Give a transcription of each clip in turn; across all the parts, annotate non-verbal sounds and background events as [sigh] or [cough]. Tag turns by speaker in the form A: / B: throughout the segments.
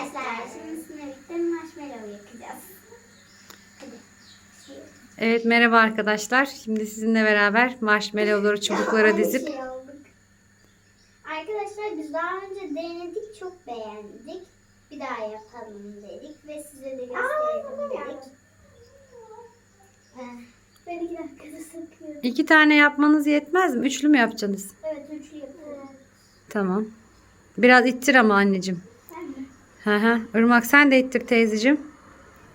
A: arkadaşlar şimdi sizinle marshmallow yakacağız. Hadi.
B: Evet merhaba arkadaşlar. Şimdi sizinle beraber marshmallowları [laughs] çubuklara dizip
A: şey. Arkadaşlar biz daha önce denedik çok beğendik. Bir daha yapalım dedik ve size de gösterelim dedik. Ben iki dakikada sıkıyorum.
B: iki tane yapmanız yetmez mi? Üçlü mü yapacaksınız?
A: Evet üçlü yapalım.
B: Tamam. Biraz ittir ama anneciğim. Hı hı. Irmak sen de ittir teyzeciğim.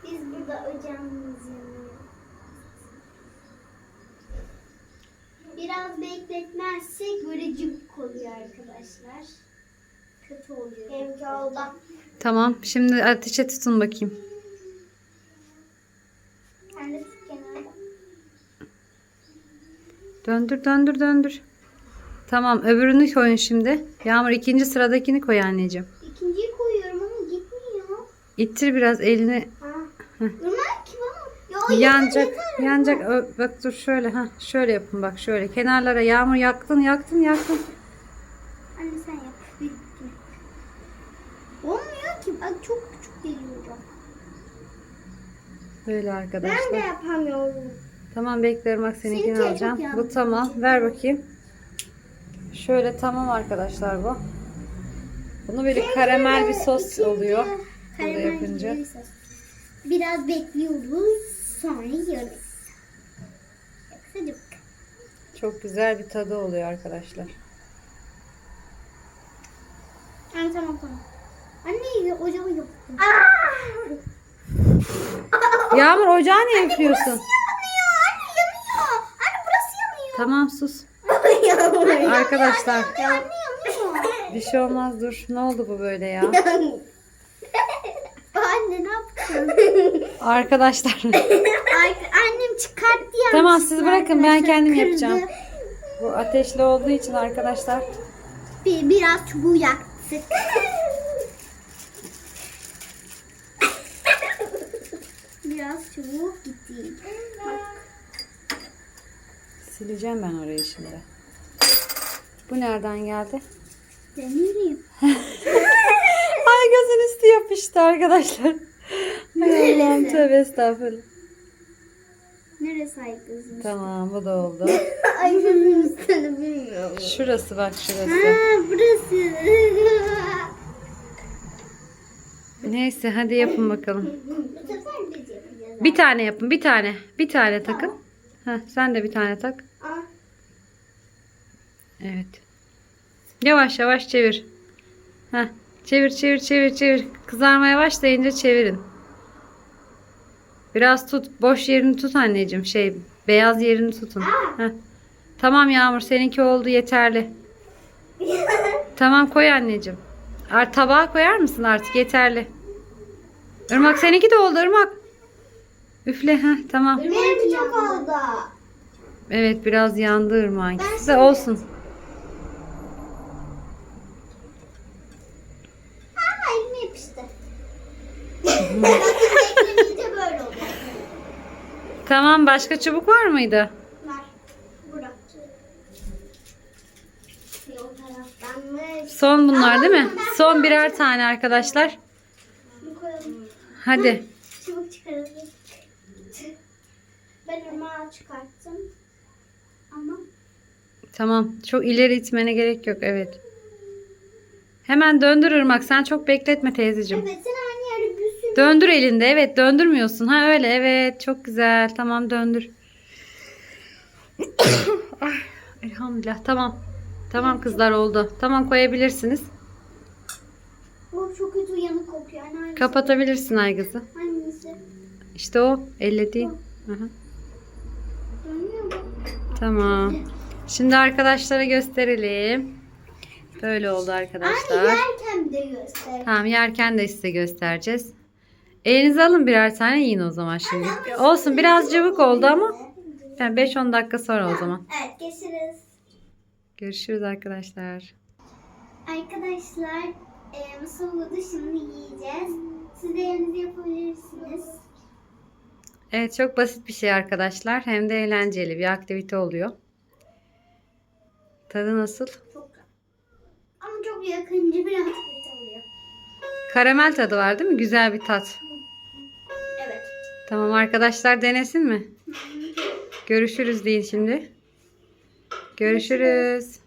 A: Biz burada ocağımız yanıyor. Biraz bekletmezsek böyle cıvık oluyor arkadaşlar. Kötü oluyor. Benimki oldu.
B: Tamam. Şimdi ateşe tutun bakayım.
A: Sen de tut kenarda.
B: Döndür döndür döndür. Tamam öbürünü koyun şimdi. Yağmur ikinci sıradakini koy anneciğim. İttir biraz elini. Yanacak. Yanacak. Ö, Bak dur şöyle. ha Şöyle yapın bak şöyle. Kenarlara yağmur yaktın yaktın yaktın.
A: Anne sen yap. Olmuyor ki. Bak çok küçük geliyor.
B: Böyle arkadaşlar.
A: yapamıyorum.
B: Tamam beklerim bak seninkini
A: Seninki
B: alacağım. Bu tamam. Ver bakayım. Şöyle tamam arkadaşlar bu. Bunu böyle karamel bir sos oluyor.
A: Karamel
B: yapınca.
A: Biraz bekliyoruz. Sonra yiyoruz.
B: Çok güzel bir tadı oluyor arkadaşlar.
A: Tamam tamam tamam. Anne ocağı yok.
B: Yağmur ocağı niye yapıyorsun?
A: Yanıyor. Anne yanıyor. Anne burası yanıyor.
B: Tamam sus. [laughs] Arkadaşlar
A: Anne yanıyor.
B: bir şey olmaz dur. Ne oldu bu böyle ya? [laughs] Arkadaşlar.
A: Ay, annem çıkarttı ya.
B: Tamam, siz bırakın, ben kendim
A: Kırdı.
B: yapacağım. bu ateşli olduğu için arkadaşlar.
A: Bir, biraz çubuğu yaktık. biraz çubuk gitti. Bak.
B: Sileceğim ben orayı şimdi. Bu nereden geldi?
A: Deneyeyim. [laughs]
B: Ay gözün üstü yapıştı arkadaşlar. Allah'ım tövbe estağfurullah.
A: Neresi ay kızım?
B: Tamam bu da oldu. [laughs]
A: Ay kızın üstünü bilmiyorum.
B: Şurası bak
A: Ha
B: şurası.
A: burası.
B: Neyse hadi yapın bakalım.
A: Bu sefer biz yapacağız.
B: Bir tane yapın bir tane. Bir tane takın. Heh, sen de bir tane tak.
A: Aa,
B: Evet. Yavaş yavaş çevir. Heh, çevir çevir çevir çevir. Kızarmaya başlayınca çevirin. Biraz tut. Boş yerini tut anneciğim. Şey beyaz yerini tutun. Heh. Tamam Yağmur seninki oldu yeterli. [laughs] Tamam koy anneciğim. Ar tabağa koyar mısın artık yeterli. Irmak seninki de oldu Irmak. Üfle heh, tamam.
A: Benimki çok oldu.
B: Evet biraz yandı Irmak'ın. Size olsun.
A: Ha elime yapıştı. [laughs]
B: Tamam başka çubuk var mıydı?
A: Var. Burada.
B: Son bunlar değil mi? Son birer tane arkadaşlar. Hadi.
A: Çubuk çıkaralım. Ben ırmağı çıkarttım. Ama
B: Tamam. Çok ileri itmene gerek yok. Evet. Hemen döndür Irmak. Sen çok bekletme teyzeciğim.
A: evet sen
B: Döndür elinde. Evet döndürmüyorsun. Ha öyle evet. Çok güzel. Tamam döndür. Ay, [coughs] elhamdülillah. Tamam. Tamam kızlar oldu. Tamam koyabilirsiniz.
A: Oh, çok kötü uyanık kokuyor.
B: Kapatabilirsin Aygız'ı.
A: Hangisi?
B: İşte o.
A: Dönüyor mu?
B: Tamam. Şimdi arkadaşlara gösterelim. Böyle oldu arkadaşlar.
A: Anne yerken de göster.
B: Tamam yerken de size göstereceğiz. Elinize alın birer tane yiyin o zaman şimdi. Olsun biraz cıvık oldu ama yani 5-10 dakika sonra o zaman.
A: Evet geçiriz.
B: Görüşürüz arkadaşlar.
A: Arkadaşlar e, mısır buldu şimdi yiyeceğiz. Siz de evinize yapabilirsiniz.
B: Evet çok basit bir şey arkadaşlar. Hem de eğlenceli bir aktivite oluyor. Tadı nasıl?
A: Çok Ama çok yakıncı bir aktivite oluyor.
B: Karamel tadı var değil mi? Güzel bir tat. Tamam arkadaşlar denesin mi? Görüşürüz deyin şimdi. Görüşürüz.